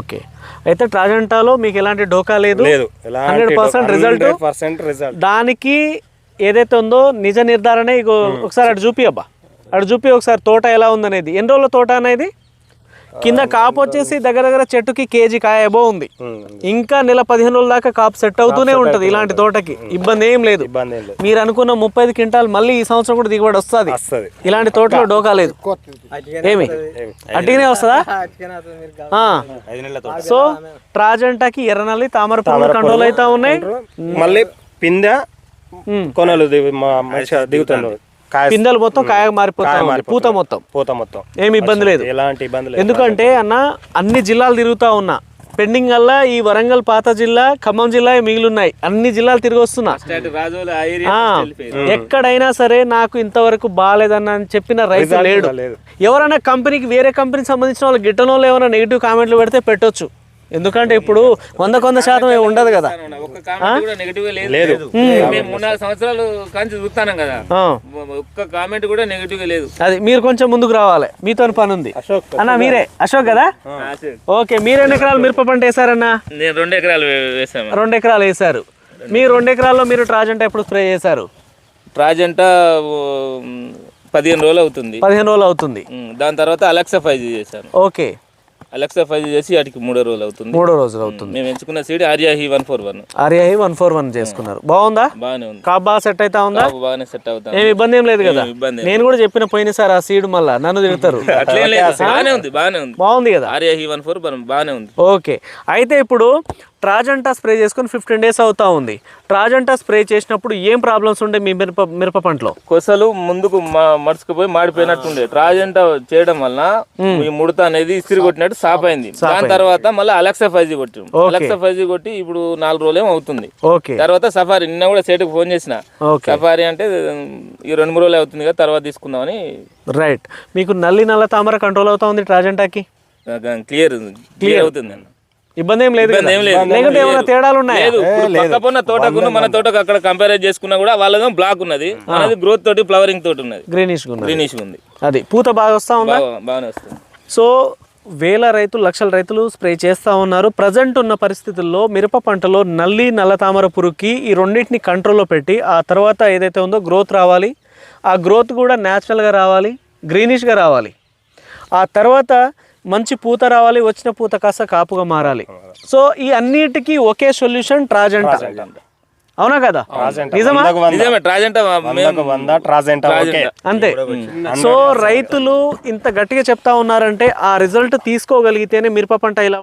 Okay. అయితే ట్రాజెంటాలో మీకు ఎలాంటి డోకా లేదు? లేదు. Hundred percent result? Percent result. దానికి ఏదైతే ఉందో నిజ నిర్ధారణ ఇగో ఒకసారి అటు చూపి అబ్బా అటు చూపి ఒకసారి తోట ఎలా ఉందనేది. ఎన్ని రోజుల తోట అనేది? కింద కాపు వచ్చేసి దగ్గర దగ్గర చెట్టుకి కేజీ కాయ ఎబో ఉంది ఇంకా నెల పదిహేను రోజుల దాకా కాపు సెట్ అవుతూనే ఉంటుంది ఇలాంటి తోటకి. ఇబ్బంది ఏం లేదు. ఇబ్బంది ఏం లేదు. మీరు అనుకున్న ముప్పై ఐదు క్వింటాల్ మళ్ళీ ఈ సంవత్సరం కూడా దిగుబడి వస్తుంది. ఇలాంటి తోటలో డోకా లేదు. ఏమి? అట్టిగానే వస్తుందా? ఆ. సో ట్రాజెంటాకి ఎర్రనల్లి తామర పురుగులు కంట్రోల్ అవుతా ఉన్నాయి. మళ్ళీ పిందె. కొనలు దిగు- పిందెలు మొత్తం కాయ మారిపోతా కాయ ఉంది. మారిపోతుంది. పూత మొత్తం. పూత మొత్తం. ఏమి ఇబ్బంది లేదు. ఎలాంటి ఇబ్బంది లేదు. ఎందుకంటే అన్న అన్ని జిల్లాలు తిరుగుతా ఉన్నా. పెండింగ్ వల్ల ఈ వరంగల్ పాత జిల్లా ఖమ్మం జిల్లా మిగిలిన్నాయి. అన్ని జిల్లాలు తిరిగి వస్తున్నా. ఎక్కడైనా సరే నాకు ఇంతవరకు బాగాలేదన్న అని చెప్పిన రైతు లేడు. లేదు. ఎవరైనా కంపెనీకి వేరే కంపెనీకి సంబంధించిన వాళ్ళు గిట్టన వాళ్ళు ఏమైనా నెగిటివ్ కామెంట్లు పెడితే పెట్టొచ్చు. ఎందుకంటే ఇప్పుడు వంద కొంద శాతం ఉండదు కదా. ఒక్క కామెంట్ కూడా నెగిటివ్ లేదు. మేము. మూడు నాలుగు సంవత్సరాలు కాంచి చూస్తాను కదా. ఒక్క కామెంట్ కూడా నెగిటివ్గా లేదు. అది మీరు కొంచెం ముందుకు రావాలి. మీతో పని ఉంది. అశోక్. అన్న మీరే. అశోక్ కదా? ఓకే మీరు ఎన్ని ఎకరాలు మిరప పంట వేసారన్నా నేను రెండు ఎకరాలు వే- వేసాము రెండు ఎకరాలు వేసారు మీ రెండు ఎకరాల్లో మీరు ట్రాజెంట్ ఎప్పుడు స్ప్రే చేశారు? ప్రాజెంట పదిహేను రోజులు అవుతుంది. పదిహేను రోజులు అవుతుంది. దాని తర్వాత అలెక్సా ఫైవ్ చేశాను. ఓకే. అలెక్సా ఫైవ్ చేసి వాటికి మూడో రోజులు అవుతుంది. మూడో రోజులు అవుతుంది. మేము ఎంచుకున్న seed Arya he one four one. RI one four one చేసుకున్నారు. బాగుందా? బాగానే ఉంది. కాప్ బాగా సెట్ అవుతా ఉందా? బాగానే సెట్ అవుతాం ఏమి ఇబ్బంది ఏం లేదు కదా? ఇబ్బంది నేను కూడా చెప్పిన పోయినసారి ఆ సీడ్ మళ్ళా నన్ను తిడతారు. బాగానే ఉంది బాగానే ఉంది. బాగుంది కదా? ఆర్యా హీ వన్ ఫోర్ బాగానే ఉంది. ఓకే. అయితే ఇప్పుడు ట్రాజెంటా స్ప్రే చేసుకొని ఫిఫ్టీన్ డేస్ అవుతా ఉంది. ట్రాజెంటా స్ప్రే చేసినప్పుడు ఏం ప్రాబ్లమ్స్ ఉండే మీ మిరప మిరప పంటలో? కొసలు ముందుకు మ- మడుచుకుపోయి మాడిపోయినట్టుండే. ట్రాజెంట చేయడం వల్ల ఈ ముడత అనేది ఇస్త్రీ కొట్టినట్టు సాప్ అయింది దాని తర్వాత మళ్ళీ అలెక్సా ఫైవ్ జీ కొట్టి అలెక్సా ఫైవ్ జీ కొట్టి ఇప్పుడు నాలుగు రోజులు అవుతుంది. ఓకే. తర్వాత సఫారీ నిన్న కూడా సేటుకు ఫోన్ చేసిన. సఫారీ అంటే ఈ రెండు మూడు రోజులు అవుతుంది కదా తర్వాత తీసుకుందామని. రైట్. మీకు నల్లి నల్ల తామర కంట్రోల్ అవుతా ఉంది ట్రాజెంటాకి? Clear clear. అవుతుంది అన్న. ఇబ్బంది ఏం లేదు? ఏం లేదు. ఏమైనా తేడాలు ఉన్నాయా? తోటకున్న మన తోటకు అక్కడ కంపేర్ చేసుకున్నా కూడా వాళ్ళదేమో బ్లాక్ ఉన్నది. మనది గ్రోత్ తోటి ఫ్లవరింగ్ తోటి ఉన్నది. గ్రీనిష్ గ్రీనిష్ ఉంది. అది పూత బాగా వస్తా ఉందా? బాగా బాగానే వస్తుంది. సో వేల రైతులు లక్షల రైతులు స్ప్రే చేస్తూ ఉన్నారు. ప్రజెంట్ ఉన్న పరిస్థితుల్లో మిరప పంటలో నల్లి నల్ల తామర పురుగుకి ఈ రెండింటిని కంట్రోల్లో పెట్టి ఆ తర్వాత ఏదైతే ఉందో గ్రోత్ రావాలి. ఆ గ్రోత్ కూడా న్యాచురల్గా రావాలి గ్రీనిష్గా రావాలి. ఆ తర్వాత మంచి పూత రావాలి వచ్చిన పూత కాస్త కాపుగా మారాలి. సో ఈ అన్నిటికీ ఒకే సొల్యూషన్ ట్రాజెంటా. అవునా కదా? అంతే. సో రైతులు ఇంత గట్టిగా చెప్తా ఉన్నారంటే ఆ రిజల్ట్ తీసుకోగలిగితేనే మిరప పంట ఇలా